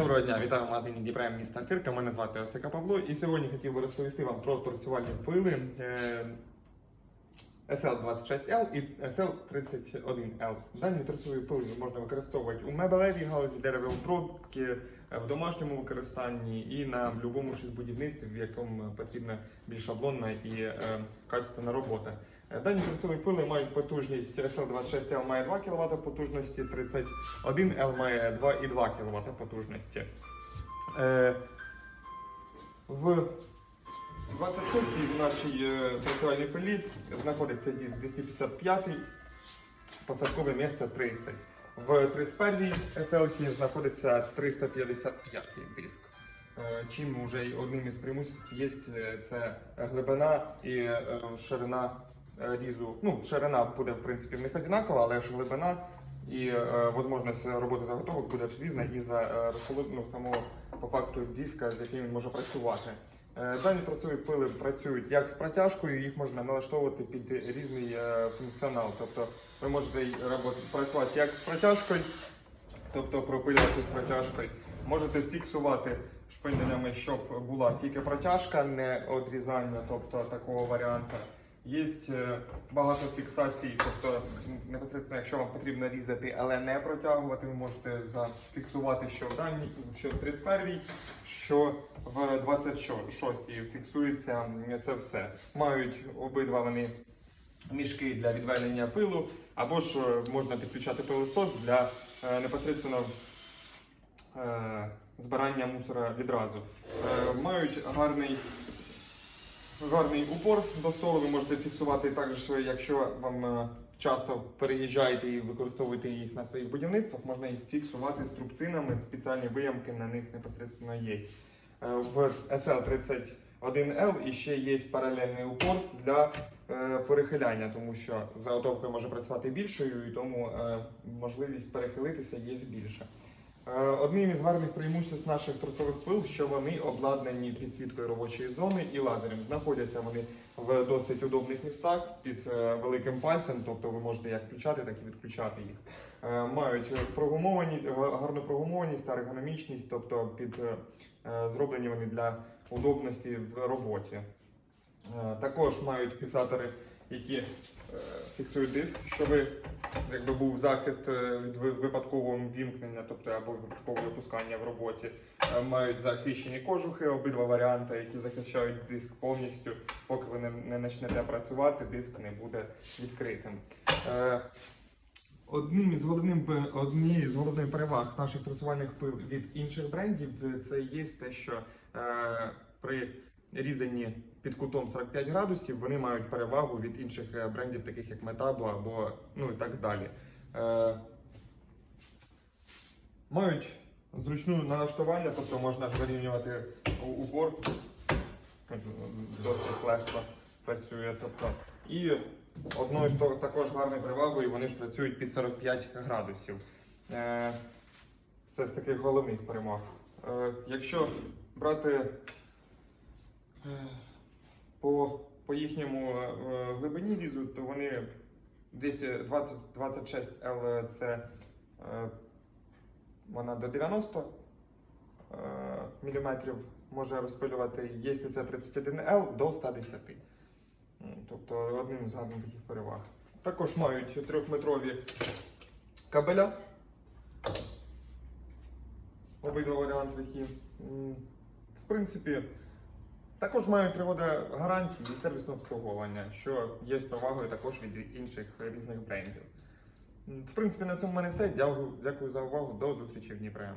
Доброго дня, вітаю в магазині Діпрем міста Ахтирка. Мене звати Осика Павло. І сьогодні хотів би розповісти вам про торцювальні пили е, SL26L і SL31L. Дані торцеві пили можна використовувати у мебелевій галузі, деревообробки, е, в домашньому використанні і на будь-якому будівництві, в якому потрібна більш шаблонна і е, качественна робота. Дані торцеві пили мають потужність SL26L має 2 кВт потужності, 31L має 2,2 кВт потужності. Е, в 26-й нашій е, працювальній пилі знаходиться диск 255, посадкове місце 30. В 31-й SL знаходиться 355 диск. Е, Чим вже одним із преимуществ є це глибина і ширина різу. Ну, ширина буде в принципі в них одинакова, але ж глибина і е, можливість роботи заготовок буде різна і за е, розхолодного самого по факту диска, з яким він може працювати. Е, Дані торцові пили працюють як з протяжкою, їх можна налаштовувати під різний е, функціонал. Тобто ви можете працювати як з протяжкою, тобто пропилювати з протяжкою. Можете фіксувати шпинделями, щоб була тільки протяжка, не одрізання, тобто такого варіанту. Є е, багато фіксацій, тобто непосередньо, якщо вам потрібно різати, але не протягувати, ви можете зафіксувати, що в даній, що в 31-й, що в 26-й фіксується це все. Мають обидва вони мішки для відведення пилу, або ж е, можна підключати пилосос для е, непосередньо збирання мусора відразу. Мають гарний, гарний упор до столу. Ви можете фіксувати також, якщо вам е, часто переїжджаєте і використовуєте їх на своїх будівництвах, можна їх фіксувати струбцинами, спеціальні виямки на них непосередньо є. Е, В SL31L і ще є паралельний упор для е, перехиляння, тому що заготовка може працювати більшою, і тому можливість перехилитися є більша. Е, Одним із гарних преимуществ наших тросових пил, що вони обладнані підсвіткою робочої зони і лазером. Знаходяться вони в досить удобних містах під е, великим пальцем, тобто ви можете як включати, так і відключати їх. Е, Мають прогумованість, гарну прогумованість та ергономічність, тобто під зроблені вони для удобності в роботі. Також мають фіксатори, які фіксують диск, щоб якби був захист е, від випадкового вімкнення, тобто або випадкового випускання в роботі. Е, Мають захищені кожухи, обидва варіанти, які захищають диск повністю. Поки ви не, не почнете працювати, диск не буде відкритим. Е, Одним із головним однією з головних переваг наших трасувальних пил від інших брендів це є те, що при різанні під кутом 45 градусів вони мають перевагу від інших е, брендів, таких як Metabo або ну і так далі. Е, мають зручну налаштування, тобто можна вирівнювати у- упор досить легко працює. Тобто, і одною також гарною перевагою вони ж працюють під 45 градусів. Е, Це з таких головних перемог. Якщо брати по, по їхньому е, глибині різу, то вони 220 26 L це е, вона до 90 мм може розпилювати, є це 31L до 110. Тобто одним з гарних таких переваг. Також мають трьохметрові кабеля. Обидва варіанти такі. В принципі, також мають приводи гарантії і сервісного обслуговування, що є перевагою також від інших різних брендів. В принципі, на цьому в мене все. Дякую за увагу. До зустрічі в Дніпрі.